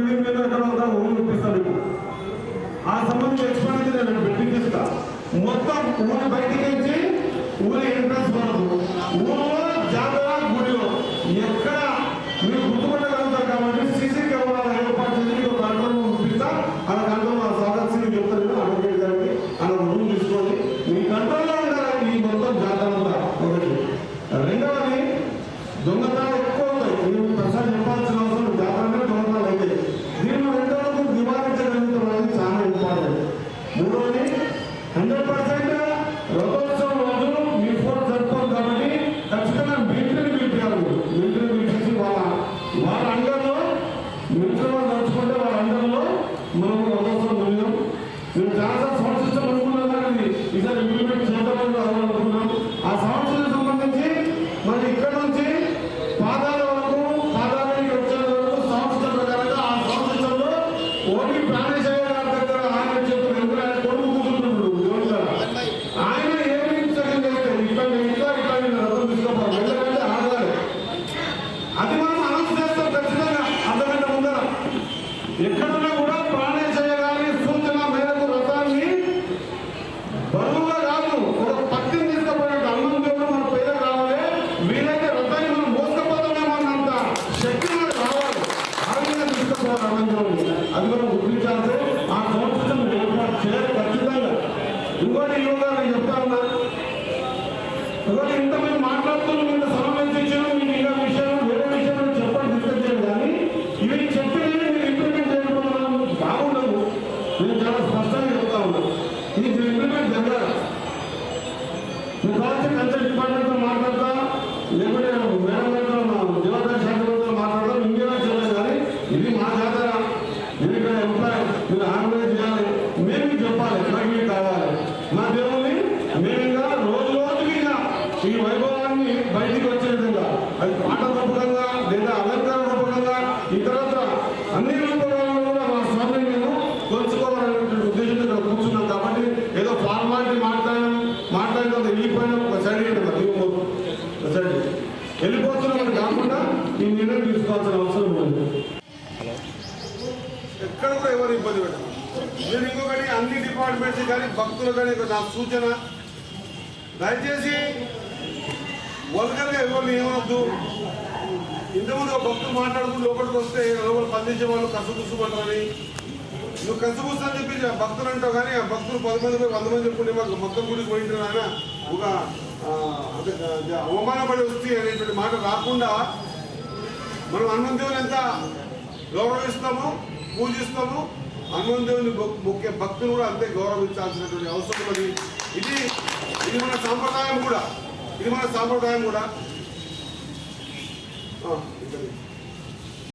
Building మీద ఎక్కడ ఉందా ఊరు చూపిస్తాను మీకు ఆ సంబంధించి ఎక్స్పెండిచర్ నేను బిల్డింగ్ ఇస్తా. మొత్తం ఊరి బయటికి మూడవది హండ్రెడ్ పర్సెంట్ రథోత్సవం రోజు మీ ఫోన్ జరుపుకోం కాబట్టి ఖచ్చితంగా మిలిటరీ పిలిపారు మిలిటరీ పిలిపించి వాళ్ళ వాళ్ళ ఒకవేళ ఇంతమంది మాట్లాడుతున్న ఇంత సమావేశించాను మీకు విషయాలు వేరే విషయాలు చెప్పండి డిస్కస్ చేయండి కానీ ఇవి చెప్పినవి మీరు ఇంప్లిమెంట్ చేయకపోవడం బాగుండదు. నేను చాలా స్పష్టంగా చెప్తా ఉన్నాను ఇది ఇంప్లిమెంట్ జరగాలి ఈ తీసుకోవాల్సిన అవసరం ఉంది ఎక్కడ కూడా ఎవరు ఇబ్బంది పెట్టారు. నేను ఇంకొకటి అన్ని డిపార్ట్మెంట్స్ కానీ భక్తులు కానీ నా సూచన. దయచేసి వల్గర్గా ఎవరిని ఏమవద్దు ఇంతకుముందు ఒక భక్తులు మాట్లాడుకుని లోపలికి వస్తే లోపల స్పందించే వాళ్ళు కసుగుసుమంటారని నువ్వు కసుగుసు అని చెప్పి భక్తులు అంటావు కానీ ఆ భక్తులు పది మంది వంద మంది చెప్పుకుంటే మాకు మొత్తం గుడికి పోయింటారు ఆయన. ఒక అవమానపడి వస్తే అనేటువంటి మాట రాకుండా మనం హనుమంత ఎంత గౌరవిస్తామో పూజిస్తామో హనుమంత దేవుని ముఖ్య భక్తులు కూడా అంతే గౌరవించాల్సినటువంటి అవసరం ఉన్నది. ఇది ఇది మన సాంప్రదాయం కూడా. ఇది మన సాంప్రదాయం కూడా. ఆ,